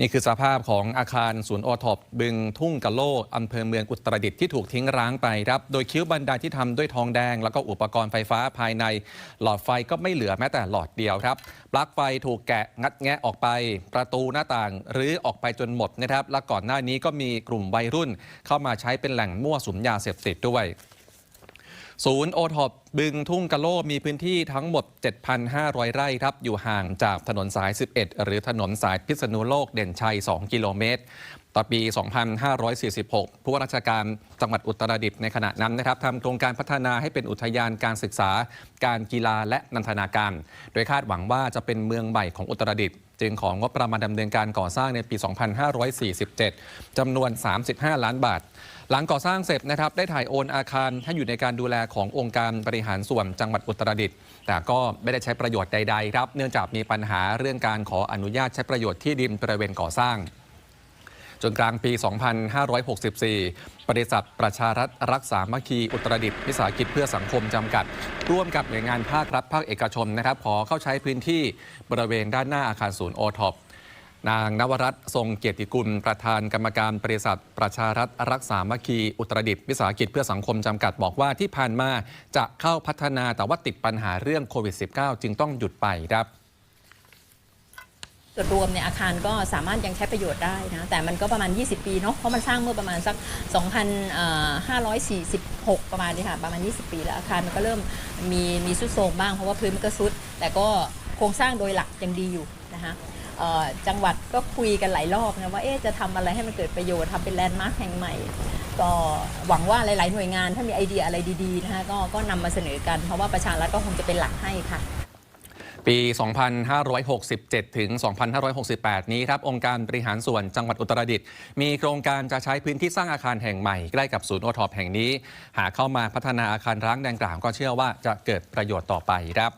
นี่คือสภาพของอาคารศูนย์โอทอปบึงทุ่งกะโลอำเภอเมืองอุตรดิตถ์ที่ถูกทิ้งร้างไปครับ โดยคิ้วบันไดที่ทำด้วยทองแดง แล้วก็อุปกรณ์ไฟฟ้าภายใน หลอดไฟก็ไม่เหลือแม้แต่หลอดเดียวครับ ปลั๊กไฟถูกแกะงัดแงะออกไป ประตูหน้าต่างหรือออกไปจนหมดนะครับ และก่อนหน้านี้ก็มีกลุ่มวัยรุ่น เข้ามาใช้เป็นแหล่งมั่วสุมยาเสพติดด้วย ศูนย์โอท็อปบึงทุ่งกะโลมีพื้นที่ทั้งหมด 7,500 ไร่ครับ อยู่ห่างจากถนนสาย 11 หรือถนนสายพิษณุโลกเด่นชัย 2 กิโลเมตร ต่อปี 2546 ผู้ว่าราชการจังหวัดอุตรดิตถ์ในขณะนั้นนะครับทำโครงการพัฒนาให้เป็นอุทยานการศึกษา การกีฬาและนันทนาการ โดยคาดหวังว่าจะเป็นเมืองใหม่ของอุตรดิตถ์จึงของงบประมาณดำเนินการก่อสร้างในปี 2547 จำนวน 35 ล้านบาท หลังก่อสร้างเสร็จนะครับ ได้ถ่ายโอนอาคารให้อยู่ในการดูแลขององค์การบริหารส่วนจังหวัดอุตรดิตถ์แต่ก็ไม่ได้ใช้ประโยชน์ใดๆครับ เนื่องจากมีปัญหาเรื่องการขออนุญาตใช้ประโยชน์ที่ดินบริเวณก่อสร้าง จนกลางปี 2564 บริษัทประชารัฐรักษามัคคีอุตรดิตถ์วิสาหกิจเพื่อสังคมจำกัด ร่วมกับหน่วยงานภาครัฐภาคเอกชนนะครับ ขอเข้าใช้พื้นที่บริเวณด้านหน้าอาคารศูนย์โอท็อปนางนวรัตน์ทรงเกียรติกุล ประธานกรรมการบริษัทประชารัฐรักษามัคคีอุตรดิตถ์วิสาหกิจเพื่อสังคมจำกัดบอกว่าที่ผ่านมาจะเข้าพัฒนาแต่ว่าติดปัญหาเรื่องโควิด -19 จึงต้องหยุดไปครับ ส่วนรวมเนี่ยอาคารก็สามารถยังใช้ประโยชน์ได้นะแต่มันก็ประมาณ 20 ปีเนาะเพราะมันสร้างเมื่อประมาณสัก 2,546 ประมาณนี้ค่ะประมาณ 20 ปีแล้วอาคารมันก็เริ่มมีมีสุดโทรมบ้างเพราะว่าพื้นมันก็ซุด แต่ก็โครงสร้างโดยหลักยังดีอยู่นะคะจังหวัดก็คุยกันหลายรอบนะว่าเอ๊จะทำอะไรให้มันเกิดประโยชน์ทำเป็นแลนด์มาร์คแห่งใหม่ ก็หวังว่าหลาย ๆ หน่วยงานถ้ามีไอเดียอะไรดี ๆ นะคะก็ก็นำมาเสนอกันเพราะว่าประชารัฐก็คงจะเป็นหลักให้ค่ะ ปี 2567 ถึง 2568 นี้ครับ องค์การบริหารส่วนจังหวัดอุตรดิตถ์มีโครงการจะใช้พื้นที่สร้างอาคารแห่งใหม่ใกล้กับศูนย์โอทอปแห่งนี้ หากเข้ามาพัฒนาอาคารร้างดังกล่าวก็เชื่อว่าจะเกิดประโยชน์ต่อไปครับ